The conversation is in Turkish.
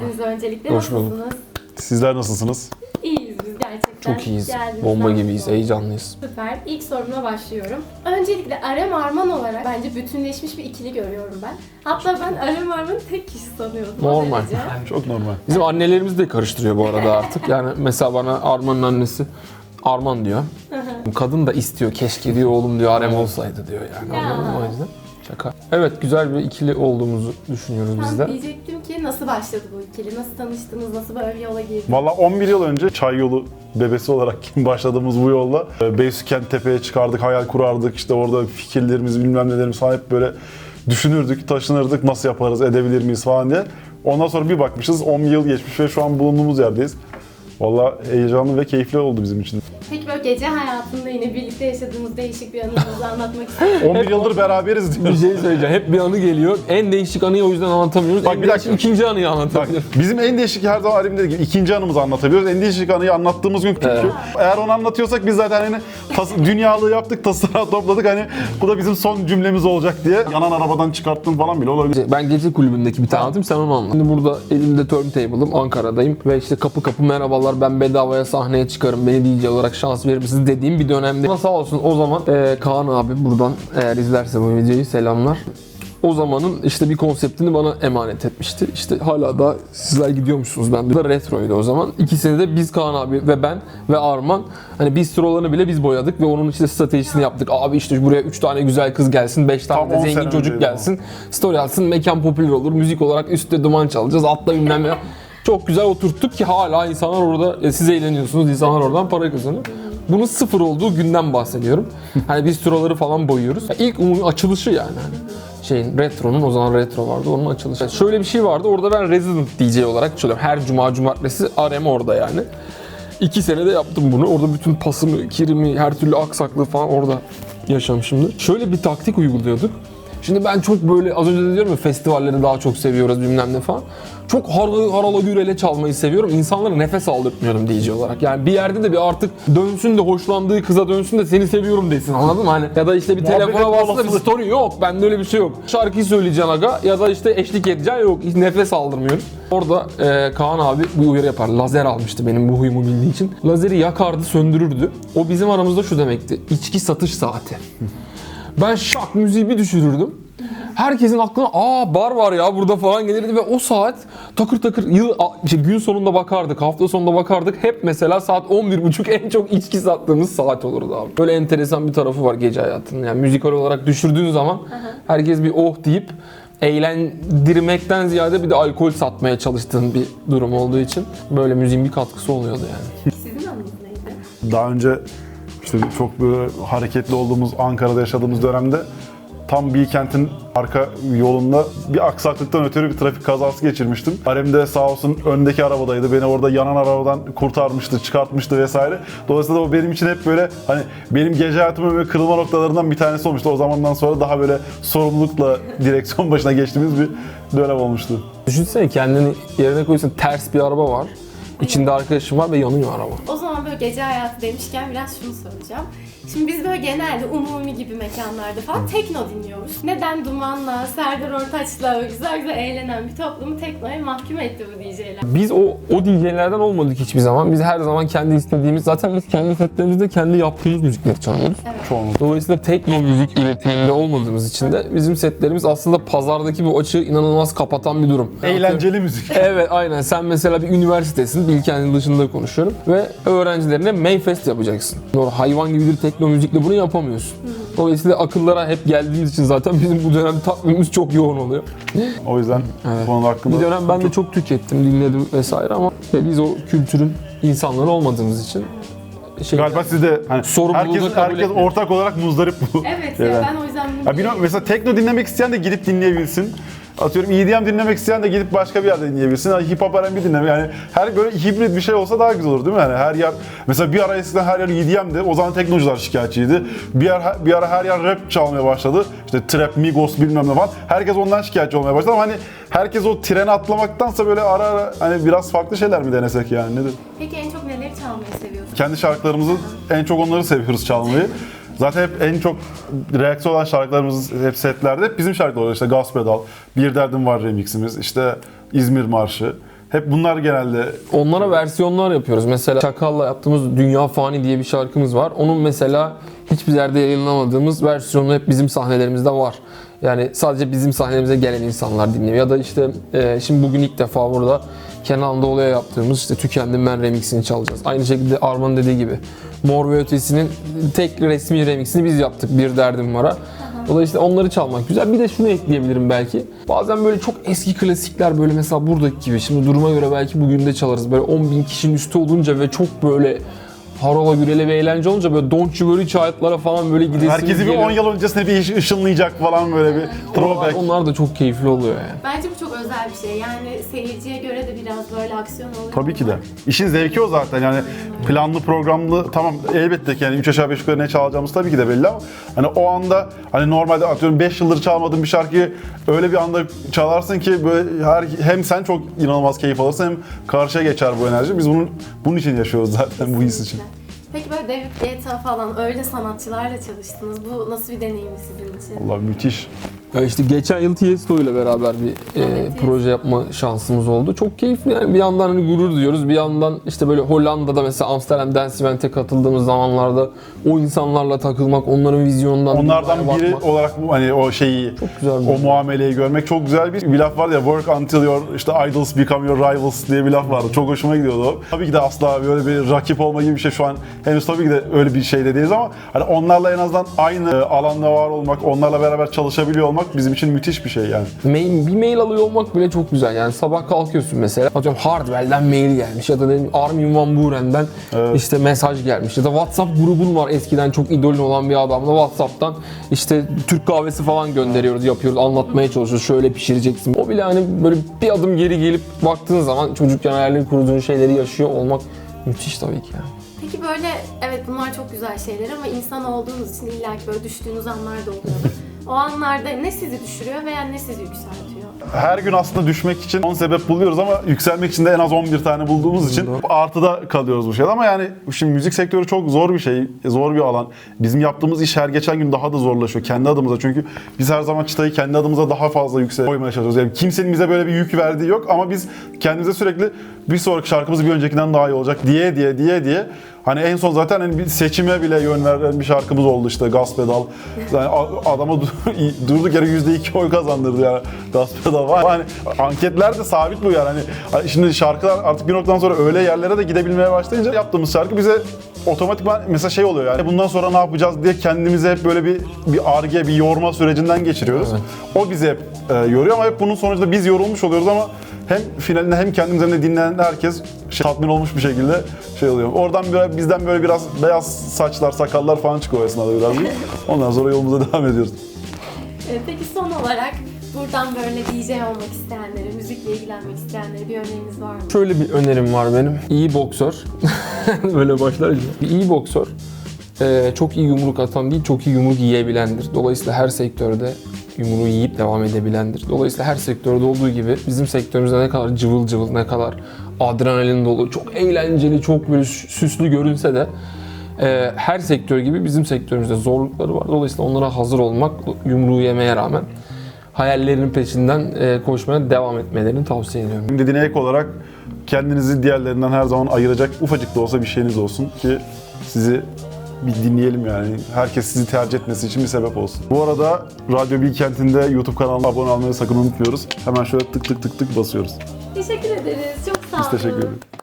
geldiniz öncelikle. Hoş bulduk. Nasılsınız? Sizler nasılsınız? İyiyiz biz gerçekten. Çok iyiyiz. Geldiniz, Bomba gibiyiz. Heyecanlıyız. Süper. İlk sorumla başlıyorum. Öncelikle Arem Arman olarak bence bütünleşmiş bir ikili görüyorum ben. Hatta ben Arem Arman'ı tek kişi sanıyordum. Normal. Çok normal. Bizim annelerimiz de karıştırıyor bu arada artık. Yani mesela bana Arman'ın annesi Arman diyor. Kadın da istiyor. Keşke diyor oğlum diyor Arem olsaydı diyor yani. Ya. Anladın mı o yüzden? Şaka. Evet güzel bir ikili olduğumuzu düşünüyoruz biz de. diyecektim nasıl başladı bu ikili? Nasıl tanıştınız? Nasıl böyle yola girdiniz? Valla 11 yıl önce çay yolu bebesi olarak başladığımız bu yolla e, Beysükent Tepe'ye çıkardık, hayal kurardık. İşte orada fikirlerimiz, bilmem nelerimiz falan hep böyle düşünürdük, taşınırdık. Nasıl yaparız, edebilir miyiz falan diye. Ondan sonra bir bakmışız 10 yıl geçmiş ve şu an bulunduğumuz yerdeyiz. Valla heyecanlı ve keyifli oldu bizim için. Peki böyle gece hayatında yine birlikte yaşadığımız değişik bir anınızı anlatmak ister 11 yıldır beraberiz Bir diyoruz. şey söyleyeceğim. Hep bir anı geliyor. En değişik anıyı o yüzden anlatamıyoruz. Bak, en bir dakika. değişik ikinci anıyı Bak anlatabiliyoruz. bizim en değişik her zaman Alim dediği gibi ikinci anımızı anlatabiliyoruz. En değişik anıyı anlattığımız gün çünkü. Evet. Eğer onu anlatıyorsak biz zaten hani tas- dünyalığı yaptık, tasarruf topladık hani bu da bizim son cümlemiz olacak diye. Yanan arabadan çıkarttın falan bile olabilir. Ben gece kulübündeki bir tane anlatayım sen onu anlat. Şimdi burada elimde turntable'ım Ankara'dayım ve işte kapı kapı merhabalar ben bedavaya sahneye çıkarım beni DJ olarak şans verir misiniz dediğim bir dönemde. Ama sağ olsun o zaman eee, Kaan abi buradan eğer izlerse bu videoyu selamlar. O zamanın işte bir konseptini bana emanet etmişti. İşte hala da sizler gidiyormuşsunuz. Ben de retroydu o zaman. İkisini de biz Kaan abi ve ben ve Arman hani bistrolarını bile biz boyadık ve onun işte stratejisini yaptık. Abi işte buraya 3 tane güzel kız gelsin, 5 tane Tam de 10 zengin çocuk gelsin. Story atsın, mekan popüler olur. Müzik olarak üstte duman çalacağız. Altta bilmem ne. Çok güzel oturttuk ki hala insanlar orada e, siz eğleniyorsunuz. insanlar oradan para kazanıyor. Bunun sıfır olduğu günden bahsediyorum. Hani biz sıraları falan boyuyoruz. Ya İlk umumi açılışı yani. Hani şeyin Retro'nun o zaman Retro vardı onun açılışı. Şöyle bir şey vardı. Orada ben Resident DJ olarak çalıyorum. Her cuma cumartesi RM orada yani. İki senede yaptım bunu. Orada bütün pasımı, kirimi, her türlü aksaklığı falan orada yaşamışımdır. Şöyle bir taktik uyguluyorduk. Şimdi ben çok böyle az önce de diyorum ya festivalleri daha çok seviyoruz bilmem ne falan. Çok harala, harala gürele çalmayı seviyorum. İnsanlara nefes aldırtmıyorum DJ olarak. Yani bir yerde de bir artık dönsün de hoşlandığı kıza dönsün de seni seviyorum desin anladın mı? Hani ya da işte bir Muhabbet telefona bastı da bir story yok. Bende öyle bir şey yok. Şarkıyı söyleyeceksin aga ya da işte eşlik edeceksin yok. Hiç nefes aldırmıyoruz. Orada e, Kaan abi bir uyarı yapar. Lazer almıştı benim bu huyumu bildiği için. Lazeri yakardı, söndürürdü. O bizim aramızda şu demekti. İçki satış saati. Ben şak müziği bir düşürürdüm. Herkesin aklına aa bar var ya burada falan gelirdi ve o saat takır takır yıl işte gün sonunda bakardık, hafta sonunda bakardık. Hep mesela saat 11.30 en çok içki sattığımız saat olurdu abi. Böyle enteresan bir tarafı var gece hayatının. Yani müzikal olarak düşürdüğün zaman herkes bir oh deyip eğlendirmekten ziyade bir de alkol satmaya çalıştığın bir durum olduğu için böyle müziğin bir katkısı oluyordu yani. Sizin anınız neydi? Daha önce işte çok böyle hareketli olduğumuz Ankara'da yaşadığımız dönemde tam Bilkent'in arka yolunda bir aksaklıktan ötürü bir trafik kazası geçirmiştim. Arem de sağ olsun öndeki arabadaydı. Beni orada yanan arabadan kurtarmıştı, çıkartmıştı vesaire. Dolayısıyla o benim için hep böyle hani benim gece hayatımın böyle kırılma noktalarından bir tanesi olmuştu. O zamandan sonra daha böyle sorumlulukla direksiyon başına geçtiğimiz bir dönem olmuştu. Düşünsene kendini yerine koyuyorsun ters bir araba var. İçinde arkadaşım var ve yanıyor araba. O zaman böyle gece hayatı demişken biraz şunu soracağım. Şimdi biz böyle genelde umumi gibi mekanlarda falan tekno dinliyoruz. Neden Duman'la, Serdar Ortaç'la böyle güzel güzel eğlenen bir toplumu teknoya mahkum etti bu DJ'ler? Biz o o DJ'lerden olmadık hiçbir zaman. Biz her zaman kendi istediğimiz, zaten biz kendi setlerimizde kendi yaptığımız müzikleri çalıyoruz. Çoğunlukla. Dolayısıyla tekno müzik üretiminde olmadığımız için de bizim setlerimiz aslında pazardaki bu açığı inanılmaz kapatan bir durum. Eğlenceli müzik. Evet aynen. Sen mesela bir üniversitesin, Bilkent'in dışında konuşuyorum ve öğrencilerine Mayfest yapacaksın. Doğru hayvan gibi bir tekno müzikle bunu yapamıyorsun. Dolayısıyla akıllara hep geldiğimiz için zaten bizim bu dönem takvimimiz çok yoğun oluyor. O yüzden bu konu hakkında Bir dönem ben de çok tükettim, dinledim vesaire ama biz o kültürün insanları olmadığımız için şey Galiba siz de hani herkes, herkes etmiyor. ortak olarak muzdarip bu. Evet ya ben o yüzden bunu Ya bir, mesela tekno dinlemek isteyen de gidip dinleyebilsin. Atıyorum EDM dinlemek isteyen de gidip başka bir yerde dinleyebilsin. Yani hip hop R&B dinlemek yani her böyle hibrit bir şey olsa daha güzel olur değil mi? Yani her yer mesela bir ara eskiden her yer EDM'di. O zaman teknocular şikayetçiydi. Bir ara, bir ara her yer rap çalmaya başladı. İşte trap, Migos bilmem ne falan. Herkes ondan şikayetçi olmaya başladı ama hani herkes o trene atlamaktansa böyle ara ara hani biraz farklı şeyler mi denesek yani nedir? Peki en çok neleri çalmayı seviyorsun? Kendi şarkılarımızı en çok onları seviyoruz çalmayı. Zaten hep en çok reaksiyon olan şarkılarımız hep setlerde hep bizim şarkılar. İşte Gaz Pedal, Bir Derdim Var remiximiz, işte İzmir Marşı. Hep bunlar genelde Onlara versiyonlar yapıyoruz. Mesela Çakal'la yaptığımız Dünya Fani diye bir şarkımız var. Onun mesela hiçbir yerde yayınlamadığımız versiyonu hep bizim sahnelerimizde var. Yani sadece bizim sahnelerimize gelen insanlar dinliyor. Ya da işte e, şimdi bugün ilk defa burada Kenan Doğulu'ya yaptığımız işte Tükendim Ben remixini çalacağız. Aynı şekilde Arman'ın dediği gibi Mor ve Ötesi'nin tek resmi remixini biz yaptık Bir Derdim Var'a. Dolayısıyla onları çalmak güzel. Bir de şunu ekleyebilirim belki. Bazen böyle çok eski klasikler böyle mesela buradaki gibi. Şimdi duruma göre belki bugün de çalarız. Böyle 10 bin kişinin üstü olunca ve çok böyle harola gürele ve eğlence olunca böyle Don't You Worry Child'lara falan böyle gidesiniz herkesi bir geliyor. 10 yıl öncesine bir ış- ışınlayacak falan böyle bir Onlar, throwback. onlar da çok keyifli oluyor yani. Bence bu çok özel bir şey. Yani seyirciye göre de biraz böyle aksiyon oluyor. Tabii ki de. İşin zevki o zaten yani planlı programlı tamam elbette ki yani 3 aşağı 5 yukarı ne çalacağımız tabii ki de belli ama hani o anda hani normalde atıyorum 5 yıldır çalmadığın bir şarkıyı öyle bir anda çalarsın ki böyle her, hem sen çok inanılmaz keyif alırsın hem karşıya geçer bu enerji. Biz bunun bunun için yaşıyoruz zaten bu his için. Peki böyle David Guetta falan öyle sanatçılarla çalıştınız. Bu nasıl bir deneyimdi sizin için? Allah müthiş. Ya işte geçen yıl Tiesto ile beraber bir e, Evet, proje yapma şansımız oldu. Çok keyifli yani bir yandan hani gurur duyuyoruz. Bir yandan işte böyle Hollanda'da mesela Amsterdam Dance Event'e katıldığımız zamanlarda o insanlarla takılmak, onların vizyonundan Onlardan dünyaya biri bakmak. olarak bu hani o şeyi Çok güzel bir o şey. muameleyi görmek çok güzel bir bir laf var ya work until your işte idols become your rivals diye bir laf vardı. Çok hoşuma gidiyordu o. Tabii ki de asla böyle bir rakip olma gibi bir şey şu an henüz tabii ki de öyle bir şey de değiliz ama hani onlarla en azından aynı alanda var olmak, onlarla beraber çalışabiliyor olmak bizim için müthiş bir şey yani. Mail, bir mail alıyor olmak bile çok güzel. Yani sabah kalkıyorsun mesela. Atıyorum Hardwell'den mail gelmiş ya da ne Armin Van Buren'den işte mesaj gelmiş. Ya da WhatsApp grubun var eskiden çok idolün olan bir adamla WhatsApp'tan işte Türk kahvesi falan gönderiyoruz, yapıyoruz, anlatmaya çalışıyoruz. Şöyle pişireceksin. O bile hani böyle bir adım geri gelip baktığın zaman çocukken hayalini kurduğun şeyleri yaşıyor olmak müthiş tabii ki yani. Peki böyle evet bunlar çok güzel şeyler ama insan olduğunuz için illaki böyle düştüğünüz anlar da oluyor. o anlarda ne sizi düşürüyor veya ne sizi yükseltiyor? Her gün aslında düşmek için 10 sebep buluyoruz ama yükselmek için de en az 11 tane bulduğumuz için artıda kalıyoruz bu şeyde ama yani şimdi müzik sektörü çok zor bir şey, zor bir alan. Bizim yaptığımız iş her geçen gün daha da zorlaşıyor kendi adımıza çünkü biz her zaman çıtayı kendi adımıza daha fazla yüksek koymaya çalışıyoruz. Yani kimsenin bize böyle bir yük verdiği yok ama biz kendimize sürekli bir sonraki şarkımız bir öncekinden daha iyi olacak diye diye diye diye Hani en son zaten hani bir seçime bile yön veren bir şarkımız oldu işte Gaz Pedal. Yani adama du- durduk yere %2 oy kazandırdı yani Gaz Pedal. var. Hani anketler de sabit bu yani. Hani şimdi şarkılar artık bir noktadan sonra öyle yerlere de gidebilmeye başlayınca yaptığımız şarkı bize otomatikman mesela şey oluyor yani bundan sonra ne yapacağız diye kendimize hep böyle bir bir arge, bir yorma sürecinden geçiriyoruz. O bizi hep e, yoruyor ama hep bunun sonucunda biz yorulmuş oluyoruz ama hem finalinde hem kendimiz hem de dinleyen herkes şey, tatmin olmuş bir şekilde şey oluyor. Oradan böyle, bizden böyle biraz beyaz saçlar, sakallar falan çıkıyor esnada biraz. Ondan sonra yolumuza devam ediyoruz. Ee, Peki son olarak buradan böyle DJ olmak isteyenlere, müzikle ilgilenmek isteyenlere bir öneriniz var mı? Şöyle bir önerim var benim. İyi boksör. Böyle başlar ya. Bir iyi boksör e, çok iyi yumruk atan değil, çok iyi yumruk yiyebilendir. Dolayısıyla her sektörde yumruğu yiyip devam edebilendir. Dolayısıyla her sektörde olduğu gibi bizim sektörümüzde ne kadar cıvıl cıvıl, ne kadar adrenalin dolu, çok eğlenceli, çok böyle sü- süslü görünse de e, her sektör gibi bizim sektörümüzde zorlukları var. Dolayısıyla onlara hazır olmak, yumruğu yemeye rağmen hayallerinin peşinden e, koşmaya devam etmelerini tavsiye ediyorum. Dediğine ek olarak kendinizi diğerlerinden her zaman ayıracak ufacık da olsa bir şeyiniz olsun ki sizi bir dinleyelim yani. Herkes sizi tercih etmesi için bir sebep olsun. Bu arada Radyo Bilkent'in de YouTube kanalına abone olmayı sakın unutmuyoruz. Hemen şöyle tık tık tık tık basıyoruz. Teşekkür ederiz. Çok sağ olun. Biz teşekkür ederiz.